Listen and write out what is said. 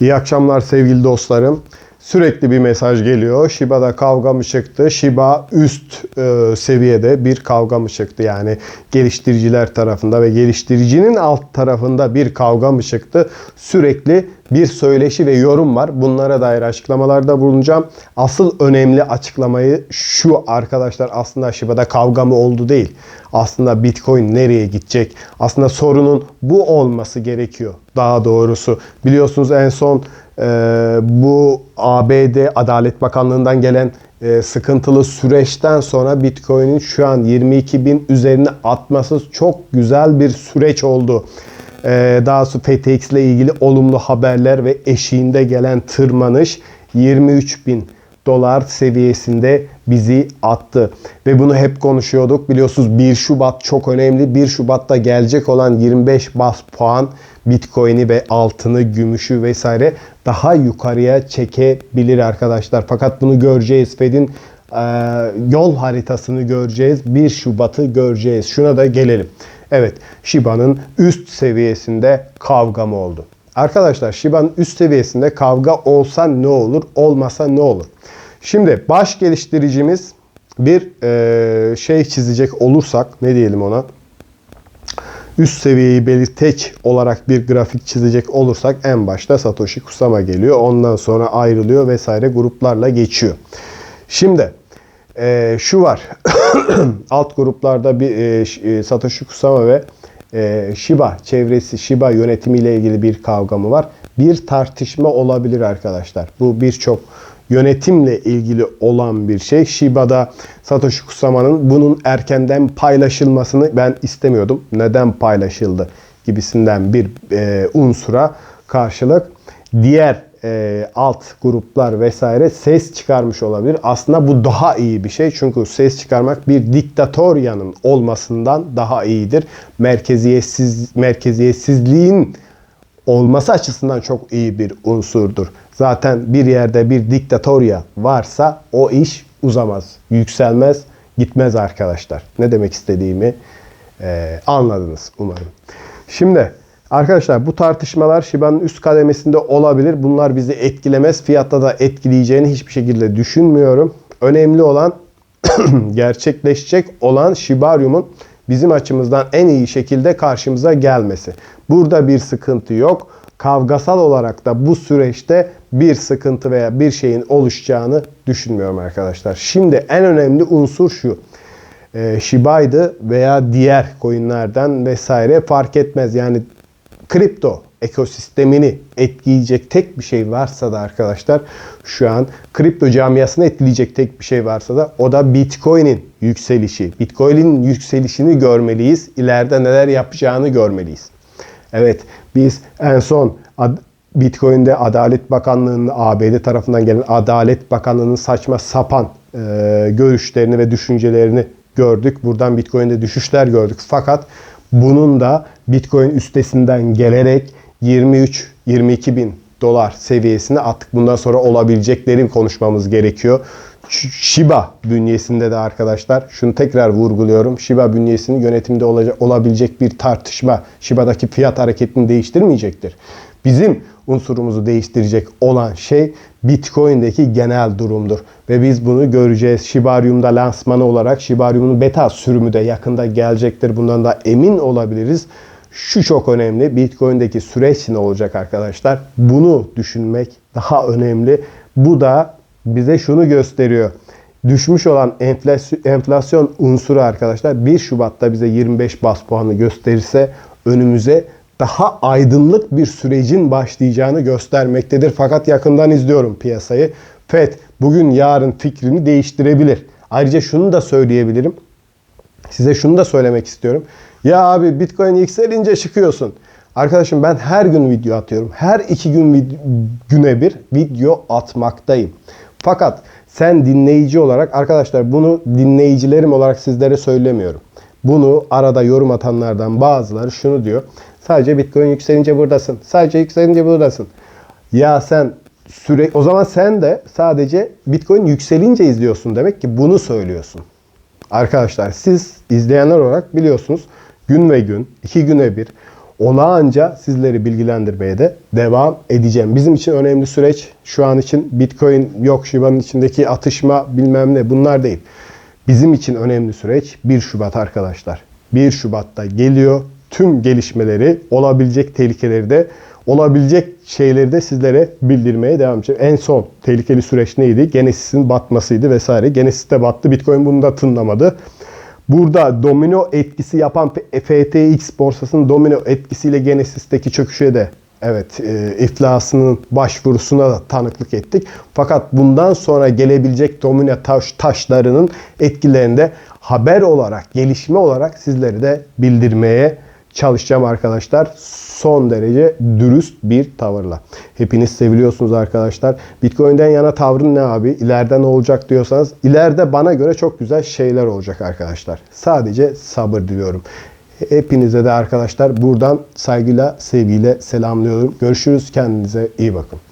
İyi akşamlar sevgili dostlarım. Sürekli bir mesaj geliyor. Shiba'da kavga mı çıktı? Shiba üst e, seviyede bir kavga mı çıktı? Yani geliştiriciler tarafında ve geliştiricinin alt tarafında bir kavga mı çıktı? Sürekli bir söyleşi ve yorum var. Bunlara dair açıklamalarda bulunacağım. Asıl önemli açıklamayı şu arkadaşlar aslında Shiba'da kavga mı oldu değil. Aslında Bitcoin nereye gidecek? Aslında sorunun bu olması gerekiyor. Daha doğrusu biliyorsunuz en son e, bu ABD Adalet Bakanlığı'ndan gelen e, sıkıntılı süreçten sonra Bitcoin'in şu an 22 bin üzerine atması çok güzel bir süreç oldu. E, daha sonra FTX ile ilgili olumlu haberler ve eşiğinde gelen tırmanış 23 bin dolar seviyesinde bizi attı. Ve bunu hep konuşuyorduk. Biliyorsunuz 1 Şubat çok önemli. 1 Şubat'ta gelecek olan 25 bas puan Bitcoin'i ve altını, gümüşü vesaire daha yukarıya çekebilir arkadaşlar. Fakat bunu göreceğiz. Fed'in yol haritasını göreceğiz. 1 Şubat'ı göreceğiz. Şuna da gelelim. Evet, Shiba'nın üst seviyesinde kavga mı oldu? Arkadaşlar Shiba'nın üst seviyesinde kavga olsa ne olur, olmasa ne olur? Şimdi baş geliştiricimiz bir e, şey çizecek olursak ne diyelim ona? Üst seviyeyi belirteç olarak bir grafik çizecek olursak en başta Satoshi Kusama geliyor. Ondan sonra ayrılıyor vesaire gruplarla geçiyor. Şimdi e, şu var. Alt gruplarda bir e, Satoshi Kusama ve e, Shiba çevresi, Shiba yönetimiyle ilgili bir kavga mı var? Bir tartışma olabilir arkadaşlar. Bu birçok yönetimle ilgili olan bir şey. Shiba'da Satoshi Kusama'nın bunun erkenden paylaşılmasını ben istemiyordum. Neden paylaşıldı gibisinden bir e, unsura karşılık diğer e, alt gruplar vesaire ses çıkarmış olabilir. Aslında bu daha iyi bir şey. Çünkü ses çıkarmak bir diktatoryanın olmasından daha iyidir. Merkeziyetsiz merkeziyetsizliğin olması açısından çok iyi bir unsurdur. Zaten bir yerde bir diktatorya varsa o iş uzamaz, yükselmez, gitmez arkadaşlar. Ne demek istediğimi e, anladınız umarım. Şimdi arkadaşlar bu tartışmalar Shiba'nın üst kademesinde olabilir. Bunlar bizi etkilemez. Fiyatta da etkileyeceğini hiçbir şekilde düşünmüyorum. Önemli olan gerçekleşecek olan Shibarium'un bizim açımızdan en iyi şekilde karşımıza gelmesi. Burada bir sıkıntı yok. Kavgasal olarak da bu süreçte bir sıkıntı veya bir şeyin oluşacağını düşünmüyorum arkadaşlar. Şimdi en önemli unsur şu. E, Shiba'ydı veya diğer coinlerden vesaire fark etmez. Yani kripto ekosistemini etkileyecek tek bir şey varsa da arkadaşlar şu an kripto camiasını etkileyecek tek bir şey varsa da o da Bitcoin'in yükselişi. Bitcoin'in yükselişini görmeliyiz. İleride neler yapacağını görmeliyiz. Evet biz en son Bitcoin'de Adalet Bakanlığı'nın ABD tarafından gelen Adalet Bakanlığı'nın saçma sapan e, görüşlerini ve düşüncelerini gördük. Buradan Bitcoin'de düşüşler gördük. Fakat bunun da Bitcoin üstesinden gelerek 23-22 bin dolar seviyesine artık bundan sonra olabileceklerin konuşmamız gerekiyor. Shiba bünyesinde de arkadaşlar şunu tekrar vurguluyorum. Shiba bünyesinin yönetimde olacak, olabilecek bir tartışma Shiba'daki fiyat hareketini değiştirmeyecektir. Bizim unsurumuzu değiştirecek olan şey Bitcoin'deki genel durumdur. Ve biz bunu göreceğiz. Shibarium'da lansmanı olarak Shibarium'un beta sürümü de yakında gelecektir. Bundan da emin olabiliriz. Şu çok önemli. Bitcoin'deki süreç ne olacak arkadaşlar? Bunu düşünmek daha önemli. Bu da bize şunu gösteriyor. Düşmüş olan enflasyon, unsuru arkadaşlar 1 Şubat'ta bize 25 bas puanı gösterirse önümüze daha aydınlık bir sürecin başlayacağını göstermektedir. Fakat yakından izliyorum piyasayı. FED bugün yarın fikrini değiştirebilir. Ayrıca şunu da söyleyebilirim. Size şunu da söylemek istiyorum. Ya abi Bitcoin yükselince çıkıyorsun. Arkadaşım ben her gün video atıyorum. Her iki gün güne bir video atmaktayım. Fakat sen dinleyici olarak arkadaşlar bunu dinleyicilerim olarak sizlere söylemiyorum. Bunu arada yorum atanlardan bazıları şunu diyor. Sadece Bitcoin yükselince buradasın. Sadece yükselince buradasın. Ya sen süre o zaman sen de sadece Bitcoin yükselince izliyorsun demek ki bunu söylüyorsun. Arkadaşlar siz izleyenler olarak biliyorsunuz gün ve gün, iki güne bir olağanca sizleri bilgilendirmeye de devam edeceğim. Bizim için önemli süreç şu an için Bitcoin yok Shiba'nın içindeki atışma bilmem ne bunlar değil. Bizim için önemli süreç 1 Şubat arkadaşlar. 1 Şubat'ta geliyor. Tüm gelişmeleri, olabilecek tehlikeleri de, olabilecek şeyleri de sizlere bildirmeye devam edeceğim. En son tehlikeli süreç neydi? Genesis'in batmasıydı vesaire. Genesis de battı. Bitcoin bunu da tınlamadı. Burada domino etkisi yapan FTX borsasının domino etkisiyle Genesis'teki çöküşe de evet e, iflasının başvurusuna da tanıklık ettik. Fakat bundan sonra gelebilecek domino taş, taşlarının etkilerinde haber olarak, gelişme olarak sizleri de bildirmeye çalışacağım arkadaşlar. Son derece dürüst bir tavırla. Hepiniz seviliyorsunuz arkadaşlar. Bitcoin'den yana tavrın ne abi? İleride ne olacak diyorsanız ileride bana göre çok güzel şeyler olacak arkadaşlar. Sadece sabır diliyorum. Hepinize de arkadaşlar buradan saygıyla, sevgiyle selamlıyorum. Görüşürüz. Kendinize iyi bakın.